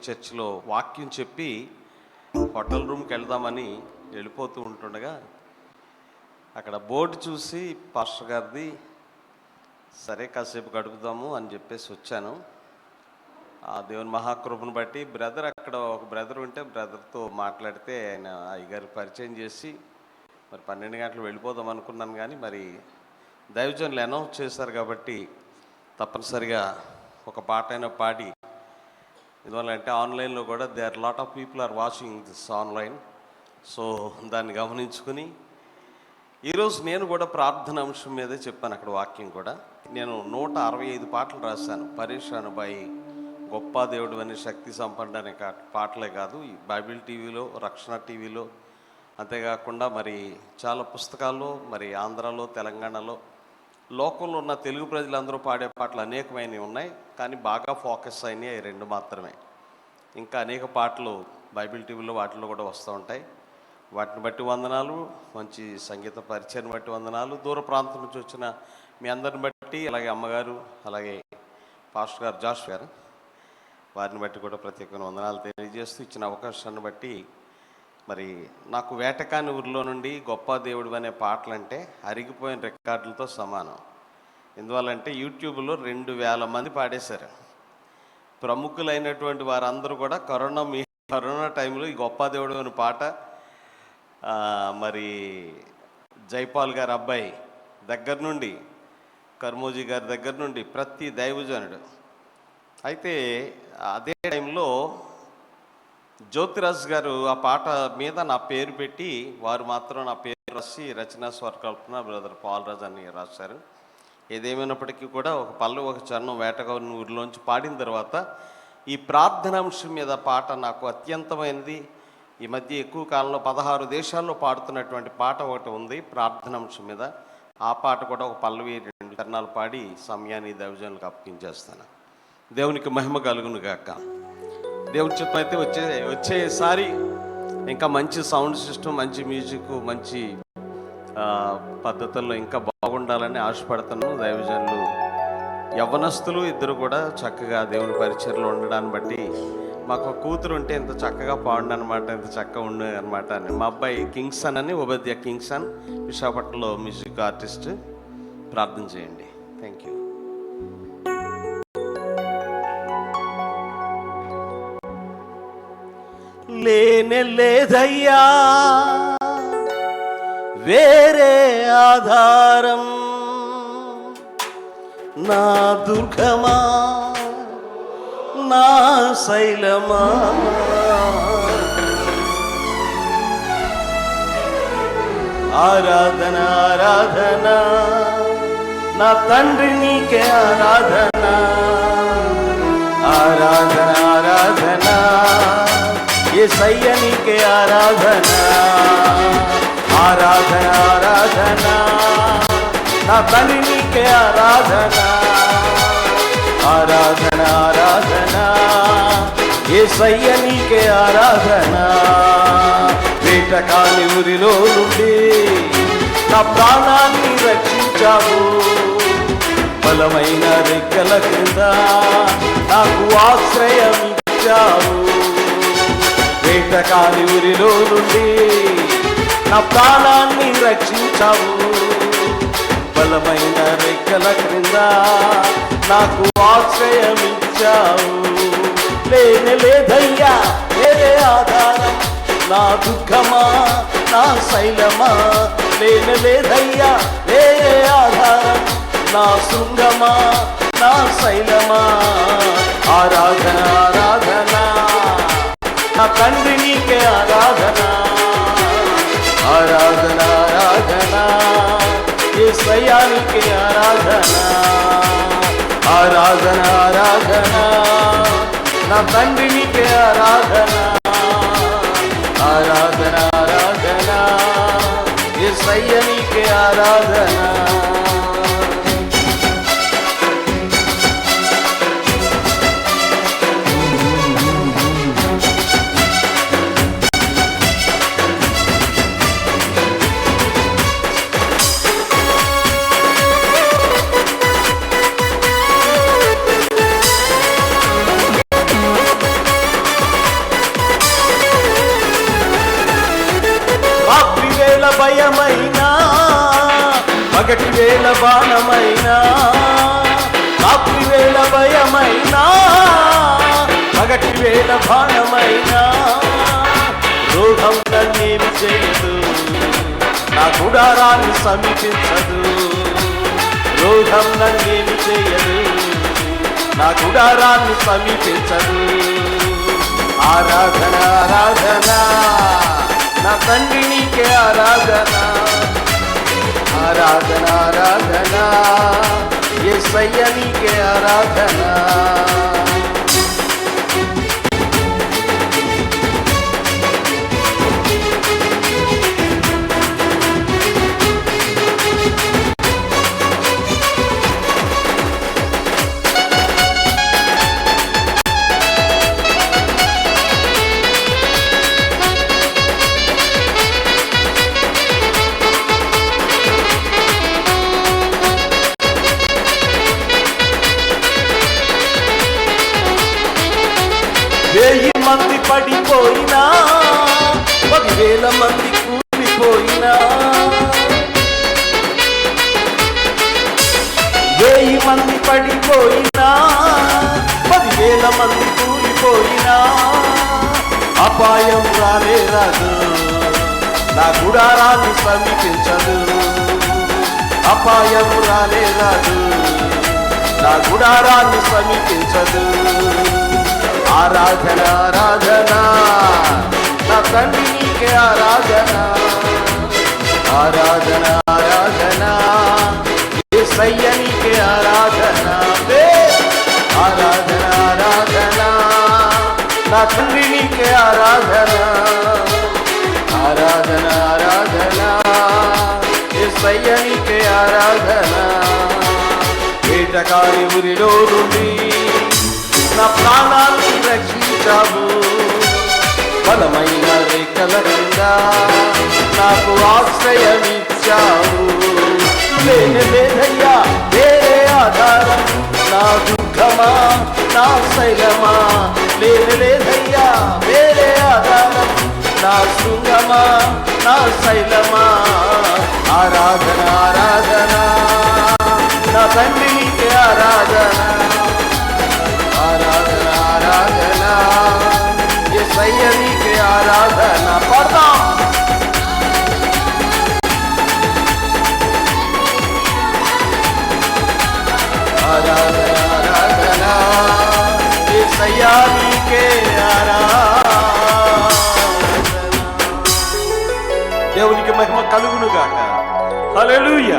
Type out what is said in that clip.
చర్చిలో వాక్యం చెప్పి హోటల్ రూమ్కి వెళ్దామని వెళ్ళిపోతూ ఉంటుండగా అక్కడ బోర్డు చూసి పాస్టర్ గారిది సరే కాసేపు గడుపుదాము అని చెప్పేసి వచ్చాను. ఆ దేవుని మహాకృపను బట్టి బ్రదర్ అక్కడ ఒక బ్రదర్ ఉంటే బ్రదర్తో మాట్లాడితే ఆయన అయ్యగారు పరిచయం చేసి మరి పన్నెండు గంటలు వెళ్ళిపోదాం అనుకున్నాను కానీ మరి దైవజనులు అనౌన్స్ చేశారు కాబట్టి తప్పనిసరిగా ఒక పాట అయినా పాడి ఎందువల్ల అంటే ఆన్లైన్లో కూడా they are lot of people are watching this online so దాన్ని గమనించుకుని ఈరోజు నేను కూడా ప్రార్థన అంశం మీదే చెప్పాను అక్కడ వాక్యం కూడా. నేను నూట అరవై ఐదు పాటలు రాశాను. పరేష్ అనుబాయి గొప్ప దేవుడు అనే శక్తి సంపన్న అనే పాటలే కాదు. ఈ బైబిల్ టీవీలో రక్షణ టీవీలో అంతేకాకుండా మరి చాలా పుస్తకాల్లో మరి ఆంధ్రాలో తెలంగాణలో లోకంలో ఉన్న తెలుగు ప్రజలందరూ పాడే పాటలు అనేకమైనవి ఉన్నాయి కానీ బాగా ఫోకస్ అయినాయి అవి రెండు మాత్రమే. ఇంకా అనేక పాటలు బైబిల్ టీవీలో వాటిలో కూడా వస్తూ ఉంటాయి. వాటిని బట్టి వందనాలు మంచి సంగీత పరిచయం బట్టి వందనాలు. దూర ప్రాంతం నుంచి వచ్చిన మీ అందరిని బట్టి అలాగే అమ్మగారు అలాగే పాస్టర్ గారు జాష్ గారు వారిని బట్టి కూడా ప్రత్యేకమైన వందనాలు తెలియజేస్తూ ఇచ్చిన అవకాశాన్ని బట్టి మరి నాకు వేటకాని ఊరిలో నుండి గొప్ప దేవుడు అనే పాటలు అంటే అరిగిపోయిన రికార్డులతో సమానం. ఎందువల్లంటే యూట్యూబ్లో రెండు వేల మంది పాడేశారు. ప్రముఖులైనటువంటి వారందరూ కూడా కరోనా మీ కరోనా టైంలో ఈ గొప్ప దేవుడు అనే పాట మరి జైపాల్ గారి అబ్బాయి దగ్గర నుండి కర్మోజీ గారి దగ్గర నుండి ప్రతి దైవజనుడు. అయితే అదే టైంలో జ్యోతిరాజ్ గారు ఆ పాట మీద నా పేరు పెట్టి వారు మాత్రం నా పేరు రాసి రచనా స్వరకల్పన బ్రదర్ పాలరాజ్ అని రాశారు. ఏదేమైనప్పటికీ కూడా ఒక పళ్ళు ఒక చరణం వేటగాని ఊరిలోంచి పాడిన తర్వాత ఈ ప్రార్థనాంశం మీద పాట నాకు అత్యంతమైనది ఈ మధ్య ఎక్కువ కాలంలో పదహారు దేశాల్లో పాడుతున్నటువంటి పాట ఒకటి ఉంది ప్రార్థనాంశం మీద. ఆ పాట కూడా ఒక పల్లవి రెండు చరణాలు పాడి సమయాన్ని దైవజనులకు అప్పగించేస్తాను. దేవునికి మహిమ కలుగును గాక దేవుని చిత్తం అయితే వచ్చే వచ్చేసారి ఇంకా మంచి సౌండ్ సిస్టమ్ మంచి మ్యూజిక్ మంచి పద్ధతుల్లో ఇంకా బాగుండాలని ఆశపడుతున్నాను. దైవజనులు యవ్వనస్తులు ఇద్దరు కూడా చక్కగా దేవుని పరిచయలో ఉండడాన్ని బట్టి మాకు కూతురు ఉంటే ఇంత చక్కగా పాడు అనమాట ఇంత చక్కగా ఉండు అనమాట అని. మా అబ్బాయి కింగ్సన్ అని ఉపాధ్యాయ కింగ్సన్ విశాఖపట్నంలో మ్యూజిక్ ఆర్టిస్ట్. ప్రార్థన చేయండి. థ్యాంక్ యూ లేనే లేదయ్యా. వేరే ఆధారం నా దుర్గమా? నా శైలమా? ఆరాధన ఆరాధన. నా తండ్రి నీకే ఆరాధన. ఆరాధన ఆరాధన. ఏ నీకే ఆరాధన. ఆరాధన ఆరాధన. నా తల్లి నీకే ఆరాధన. ఆరాధన ఆరాధన. ఏ నీకే ఆరాధన. వేటకాని ఊరిలో నుండి నా ప్రాణాన్ని రక్షించావు. బలమైన రెక్కల కింద నాకు ఆశ్రయం ఇచ్చావు. వేటకాని ఊరిలో నుండి నా ప్రాణాన్ని రక్షించావు. బలమైన రెక్కల క్రింద నాకు ఆశ్రయం ఇచ్చావు లేని లేదయ్యా వేరే ఆధారం. నా దుఃఖమా నా శైలమా? లేని లేదయ్యా వేరే ఆధారం. నా శృంగమా నా శైలమా? ఆరాధన ఆరాధనా. నా తండ్రి నీకే ఆరాధన ఆరాధన ఆరాధన ఏ సయానికి ఆరాధన ఆరాధన ఆరాధన నా తండ్రి నీకే ఆరాధన ఆరాధన ఆరాధన ఏ సయ్యనికే ఆరాధన భయమైనా పగటి వేళ బాణమైనా రాత్రి వేళ భయమైనా పగటి వేళ బాణమైనా రోగం నన్నేమి చేయదు నా గుడారాన్ని సమీపించదు రోగం నన్నేమి చేయదు నా గుడారాన్ని సమీపించదు. ఆరాధన ఆరాధన నా తండ్రి నీకే ఆరాధన. ఆరాధన ఆరాధన. ఎస్ఐ నీకే ఆరాధనా. వెయ్యి మంది పడిపోయినా పదివేల మంది కూలిపోయినా. వెయ్యి మంది పడిపోయినా పదివేల మంది కూలిపోయినా. అపాయం రాలే రాదు నా గుడారాన్ని సమీపించదు. అపాయం రాలే రాదు నా గుడారాన్ని సమీపించదు. ఆరాధన ఆరాధన. నా తండ్రి నీకే ఆరాధన. ఆరాధన ఆరాధన. సయ్య నీకే ఆరాధన. ఆరాధన ఆరాధన. నా తండ్రి నీకే ఆరాధన. ఆరాధన ఆరాధన. ఏసయ్య నీకే ఆరాధన. వేటకారి ఊరిలో నుండి నా ప్రాణాన్ని రక్షించావు. బలమైన రేఖల కింద నాకు ఆశ్రయమిచ్చావు. లేని లేదయ్యా వేరే ఆధారం. నా దుఃఖమా నా శైలమా? లేని లేదయ్యా వేరే ఆధారం. నా శృంగమా నా శైలమా? ఆరాధన ఆరాధన. నా తండ్రి ఆరాధన కలుగునుగాక మహిమ